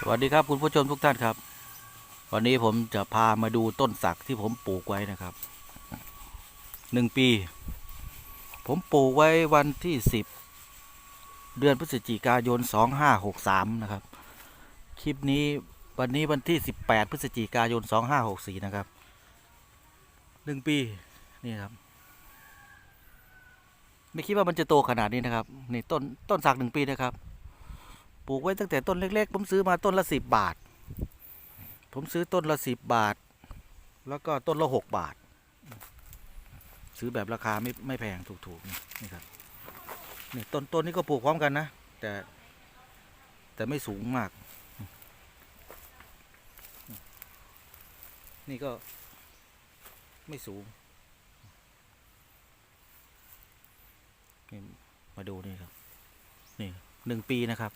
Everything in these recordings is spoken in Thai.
สวัสดีครับคุณผู้ชมทุกท่านครับ วันนี้ผมจะพามาดูต้นสักที่ผมปลูกไว้นะครับหนึ่งปี ผมปลูกไว้วันที่สิบเดือนพฤศจิกายนสองห้าหกสามนะครับ คลิปนี้วันนี้วันที่สิบแปดพฤศจิกายนสองห้าหกสี่นะครับหนึ่งปีนี่ครับ ไม่คิดว่ามันจะโตขนาดนี้นะครับนี่ต้นต้นสักหนึ่งปีนะครับ ปลูกไว้ตั้งแต่ต้นเล็ก ๆ ผมซื้อมาต้นละสิบบาท ผมซื้อต้นละสิบบาท แล้วก็ต้นละหกบาท ซื้อแบบราคาไม่ไม่แพงถูกๆนี่นี่ครับนี่ต้นต้นนี้ก็ปลูกพร้อมกันนะ แต่แต่ไม่สูงมาก นี่ก็ไม่สูงนี่มาดูนี่ครับ นี่หนึ่งปีนะครับ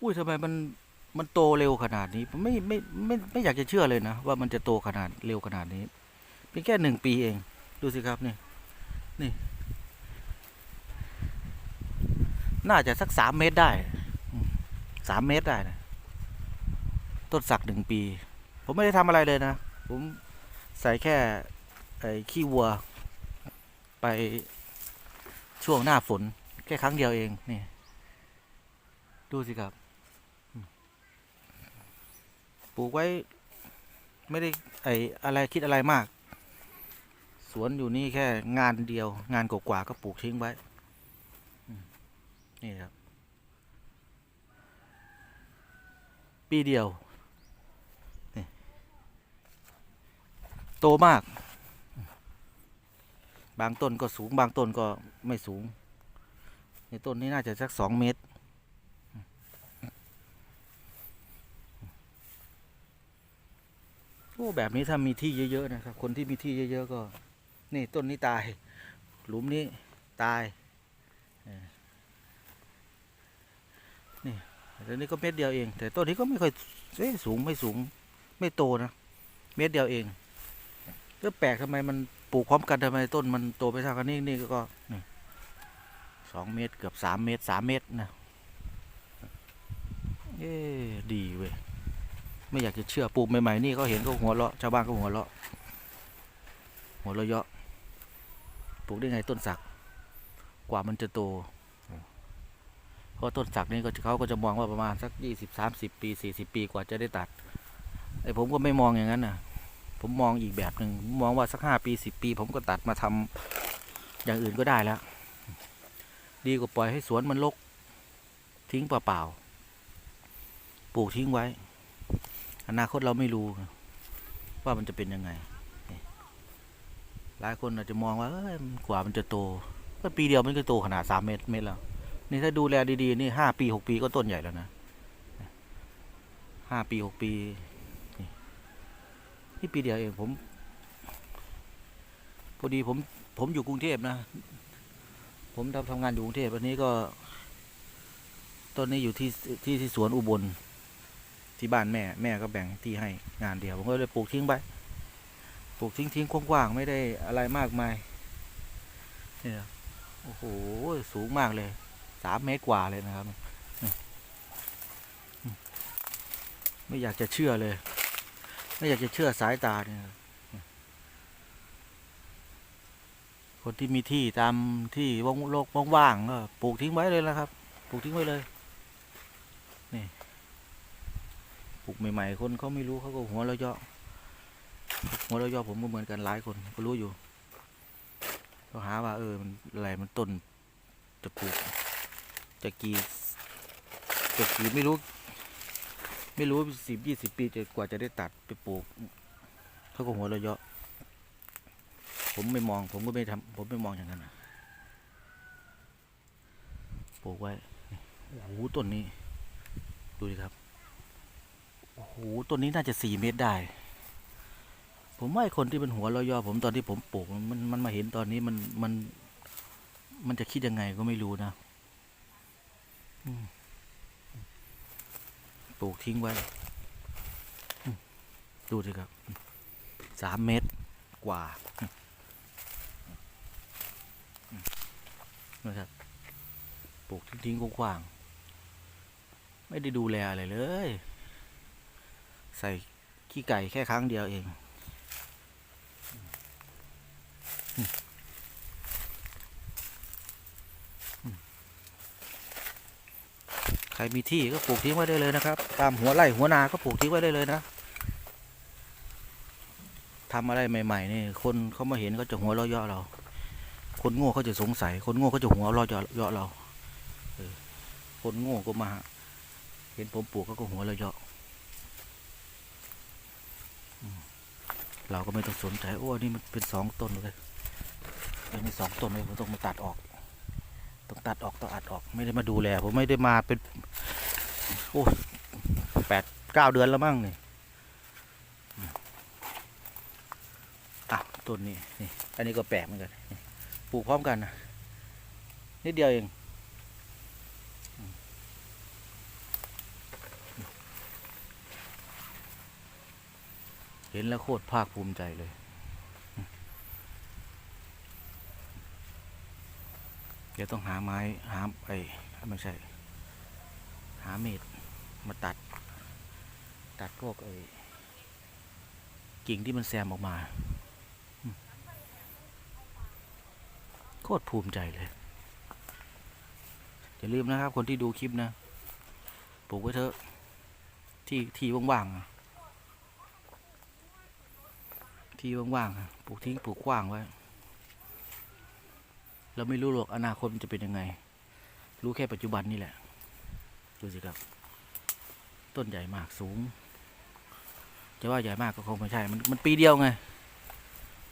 อุ้ยทำไมมันมันโตเร็วขนาดนี้ผมไม่ไม่ไม่ไม่อยากจะเชื่อเลยนะ ว่ามันจะโตขนาดเร็วขนาดนี้เพียงแค่หนึ่งปีเอง ดูสิครับนี่นี่ น่าจะสักสามเมตรได้สามเมตรได้นะต้นสักหนึ่งปี ผมไม่ได้ทำอะไรเลยนะ ผมใส่แค่ไอ้ขี้วัว ไปช่วงหน้าฝน แค่ครั้งเดียวเองนี่ ดูสิครับอืมป ลูกไว้ ไม่ได้ไออะไรคิดอะไรมาก สวนอยู่นี่แค่งานเดียว งานกว่าก็ปลูกทิ้งไว้ นี่ครับ ปีเดียวโตมาก บางต้นก็สูงบางต้นก็ไม่สูง ในต้นนี้น่าจะสักสองเมตร อ้แบบนี้ถ้ามีที่เยอะๆนะครับ คนที่มีที่เยอะ ๆ ก็ นี่ต้นนี้ตาย หลุมนี้ตายนี่แต่นี้ก็เม็ดเดียวเอง แต่ต้นนี้ก็ไม่ค่อยเอ้สูงไม่สูง ไม่โตนะเม็ดเดียวเองก็แปลกทำไมมันปลูกพร้อมกันทำไมต้นมันโตไปเท่ากันนี่นี่ก็นี่สองเมตรเกือบสามเมตรสามเมตรนะเอ๊ดีเว้ย ไม่อยากจะเชื่อปลูกใหม่ๆนี่เขาเห็นก็หัวเราะชาวบ้านก็หัวเราะหัวเราะเยาะปลูกได้ไงต้นสัก กว่ามันจะโตเพราะต้นสักนี่ก็เขาก็จะมองว่าประมาณสักยี่สิบสามสิบปีสี่สิบปีกว่าจะได้ตัดไอ้ผมก็ไม่มองอย่างนั้นนะผมมองอีกแบบหนึ่งมองว่าสักห้าปีสิบปี ผมก็ตัดมาทำอย่างอื่นก็ได้แล้ว ดีกว่าปล่อยให้สวนมันรกทิ้งเปล่าๆปลูกทิ้งไว้ อนาคตเราไม่รู้ ว่ามันจะเป็นยังไง หลายคนอาจจะมองว่าเอ้ยกว่ามันจะโตก็ปีเดียวมันก็โตขนาดสามเมตรเมตรแล้ว นี่ถ้าดูแลดีๆ นี่ห้าปีหกปีก็ต้นใหญ่แล้วนะห้าปีหกปีนี่นี่ปีเดียวเองผมพอดีผมผมอยู่กรุงเทพนะ ผมทำทำงานอยู่กรุงเทพอันนี้ก็ต้นนี้อยู่ที่ที่ที่สวนอุบล ที่บ้านแม่แม่ก็แบ่งที่ให้งานเดียวผมก็เลยปลูกทิ้งไปปลูกทิ้งทิ้งกว้างๆไม่ได้อะไรมากมายเนี่ยโอ้โหสูงมากเลยสามเมตรกว่าเลยนะครับ ไม่อยากจะเชื่อเลย ไม่อยากจะเชื่อสายตาเนี่ยคนที่มีที่ตามที่ว่างโลกว่างๆก็ปลูกทิ้งไว้เลยนะครับ ปลูกทิ้งไว้เลย นี่ ป ลูกใหม่ๆคนเขาไม่รู้เขาก็หัวเราะเยาะหัวเราะเยาะผมก็เหมือนกันหลายคนก็รู้อยู่เขาหาว่าเออมันอะไรมันต้นจะปลูกจะกี่จะกี่ไม่รู้ ไม่รู้สิบยี่สิบปีจะกว่าจะได้ตัดไปปลูกเขาก็หัวเราะเยาะผมไม่มองผมก็ไม่ทำผมไม่มองอย่างนั้นปลูกไว้โอ้โหต้นนี้ ดูดิครับ โอ้โหต้นนี้น่าจะสี่เมตรได้ ผมว่าไอ้คนที่เป็นหัวราะย่อผมตอนที่ผมปลูกมันมันมาเห็นตอนนี้มันมันมันจะคิดยังไงก็ไม่รู้นะปลูกทิ้งไว้ ดูสิครับ สามเมตรกว่านะครับ ปลูกทิ้งกว้าง ไม่ได้ดูแลอะไรเลย ใส่ขี้ไก่แค่ครั้งเดียวเอง ใครมีที่ก็ปลูกทิ้งไว้ได้เลยนะครับ ตามหัวไร่หัวนาก็ปลูกทิ้งไว้ได้เลยนะทำอะไรใหม่ๆนี่คนเขามาเห็นก็จะหัวเราะเยาะเรา คนโง่เขาจะสงสัย คนโง่เขาจะหัวเราะเยาะเราคนโง่ก็มา เห็นผมปลูกก็หัวเราะเยาะอืม เราก็ไม่ต้องสนใจโอ้นี่มันเป็นสองต้นเลยอันนี้สองต้นเลยผมต้องมาตัดออก ต้องตัดออกต้องอัดออก ไม่ได้มาดูแลผมไม่ได้มาเป็นโอ้แปดเก้าเดือนแล้วมั้งนี่อะต้นนี้นี่ อันนี้ก็แปลกเหมือนกันปลูกพร้อมกันนะนิดเดียวเอง เห็นแล้วโคตรภาคภูมิใจเลย เดี๋ยวต้องหาไม้หาไอ้ไม่ใช่ หาเม็ดมาตัด ตัดพวกไอ้กิ่งที่มันแซมออกมา โคตรภูมิใจเลย อย่าลืมนะครับคนที่ดูคลิปนะ ปลูกไว้เถอะ ที่ที่ว่างๆอะ ที่ว่างๆปลูกทิ้งปลูกกว้างไว้ เราไม่รู้หรอกอนาคตมันจะเป็นยังไง รู้แค่ปัจจุบันนี่แหละ ดูสิครับ ต้นใหญ่มากสูง จะว่าใหญ่มากก็คงไม่ใช่ มันมันปีเดียวไง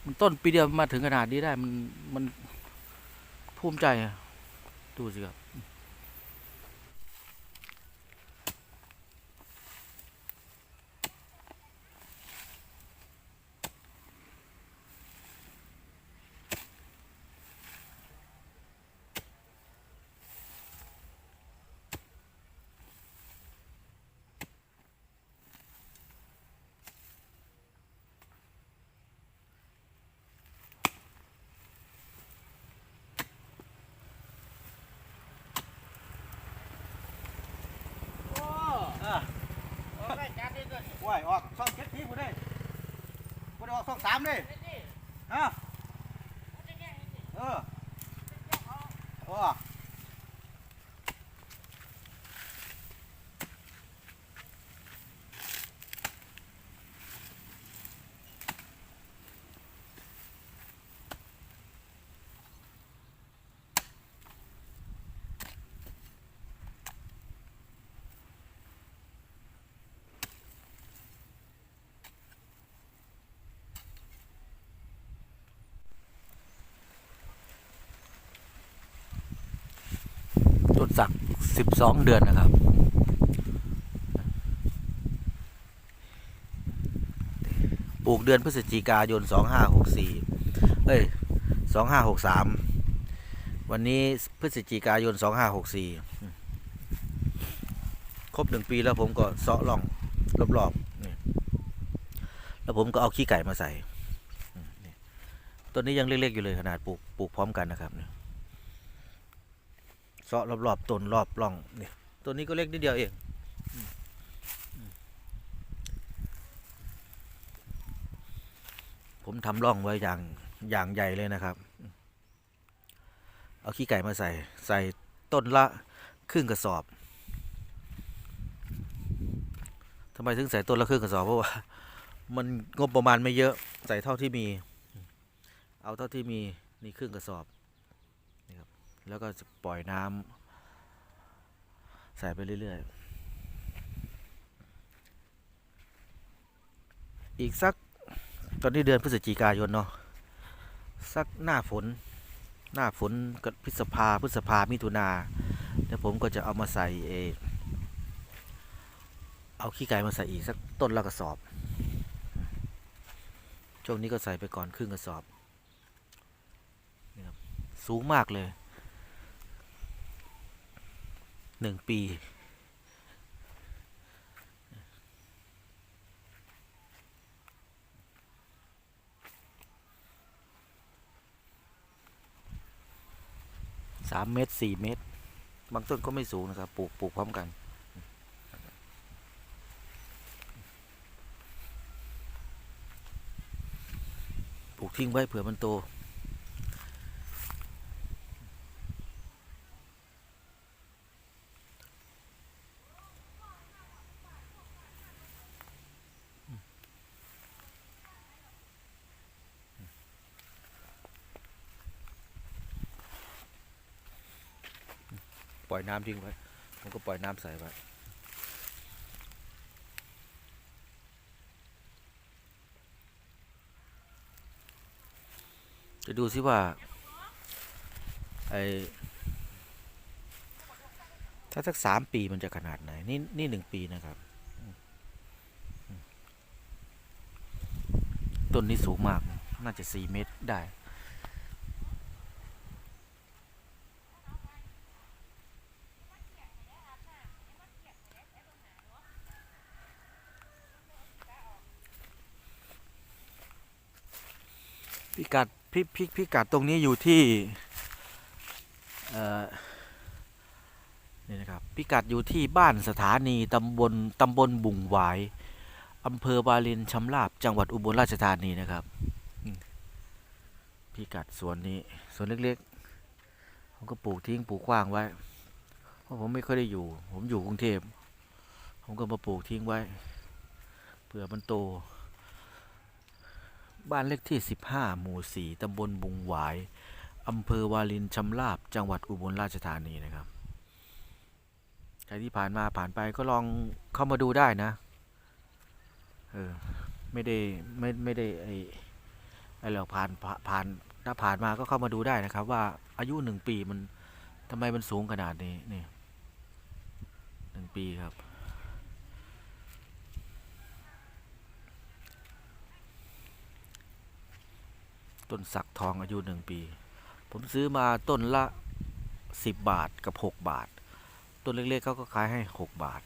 มันต้นปีเดียวมาถึงขนาดนี้ได้ มันมันภูมิใจอะดูสิครับ ว้ยออกช่องเจ็ดทีกูได้กูได้ออกช่องสามเลยฮะ สักสิบสองเดือนนะครับปลูกเดือนพฤศจิกายนสองห้าหกสี่เอ้ยสองห้าหกสามวันนี้พฤศจิกายนสองห้าหกสี่ครบหนึ่งปีแล้วผมก็เซาะล่องรอบๆนี่แล้วผมก็เอาขี้ไก่มาใส่ต้นนี้ยังเล็กๆอยู่เลยขนาดปลูกปลูกพร้อมกันนะครับเนี่ย เสาะรอบๆต้นรอบร่องนี่ตัวนี้ก็เล็กนิดเดียวเองผมทำร่องไว้อย่างอย่างใหญ่เลยนะครับ เอาขี้ไก่มาใส่ ใส่ต้นละครึ่งกระสอบทำไมถึงใส่ต้นละครึ่งกระสอบเพราะว่ามันงบประมาณไม่เยอะใส่เท่าที่มี เอาเท่าที่มีนี่ครึ่งกระสอบ แล้วก็จะปล่อยน้ำใส่ไปเรื่อยๆ อีกสักตอนนี้เดือนพฤศจิกายนเนาะสักหน้าฝน หน้าฝนกับพฤษภาพฤษภามิถุนาแล้วผมก็จะเอามาใส่เอเอาขี้ไก่มาใส่อีกสักต้นละกระสอบ ช่วงนี้ก็ใส่ไปก่อนครึ่งกระสอบ สูงมากเลย หนึ่งปี สามเมตรสี่เมตร บางต้นก็ไม่สูงนะครับ ปลูก ปลูกพร้อมกันปลูกทิ้งไว้เผื่อมันโต ปล่อยน้ำทิ้งไว้ ผมก็ปล่อยน้ำใส่ไว้จะดูซิว่าไอถ้าสักสามปีมันจะขนาดไหน นี่นี่หนึ่งปีนะครับ ต้นนี้สูงมาก น่าจะสี่เมตรได้ พิกัดพิพิพิกัดตรงนี้อยู่ที่เนี่นะครับพิกัดอยู่ที่บ้านสถานีตำบลตำบลบุงหวายอำเภอบาลินชำราบจังหวัดอุบลราชธานีนะครับพิกัดสวนนี้สวนเล็กๆผมก็ปลูกทิ้งปลูกขว้างไว้ เพราะผมไม่ค่อยได้อยู่ ผมอยู่กรุงเทพผมก็มาปลูกทิ้งไว้เผื่อมันโต บ้านเลขที่ 15 หมู่ 4 ตำบลบุงหวาย อำเภอวาลินชำราบ จังหวัดอุบลราชธานีนะครับ ใครที่ผ่านมาผ่านไปก็ลองเข้ามาดูได้นะ เออ ไม่ได้ไม่ไม่ได้ไอไอหรอกผ่านผ่าผ่านถ้าผ่านมาก็เข้ามาดูได้นะครับ ว่าอายุหนึ่งปีมันทำไมมันสูงขนาดนี้นี่หนึ่งปีครับ ต้นสักทองอายุหนึ่งปี ผมซื้อมาต้นละสิบบาทกับหกบาท ต้นเล็กๆเขาก็ขายให้หกบาท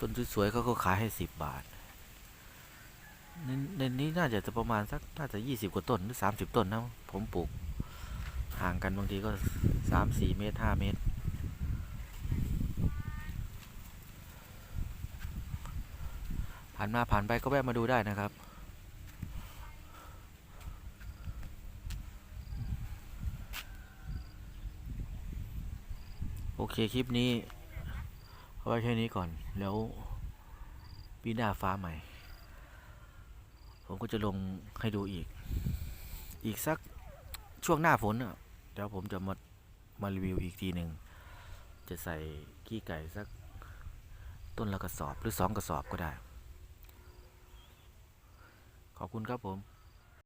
ต้นสวยๆเขาก็ขายให้สิบบาทในในนี้น่าจะประมาณสักน่าจะยี่สิบกว่าต้นหรือสามสิบต้นนะผมปลูกห่างกันบางทีก็สามสี่เมตรห้าเมตร ผ่านมาผ่านไปก็แวะมาดูได้นะครับ โอเคคลิปนี้เอาไว้แค่นี้ก่อน แล้วปีหน้าฟ้าใหม่ ผมก็จะลงให้ดูอีก อีกสักช่วงหน้าฝนอะเดี๋ยวผมจะมามารีวิวอีกทีหนึ่ง จะใส่ขี้ไก่สักต้นละกระสอบหรือสองกระสอบก็ได้ ขอบคุณครับผม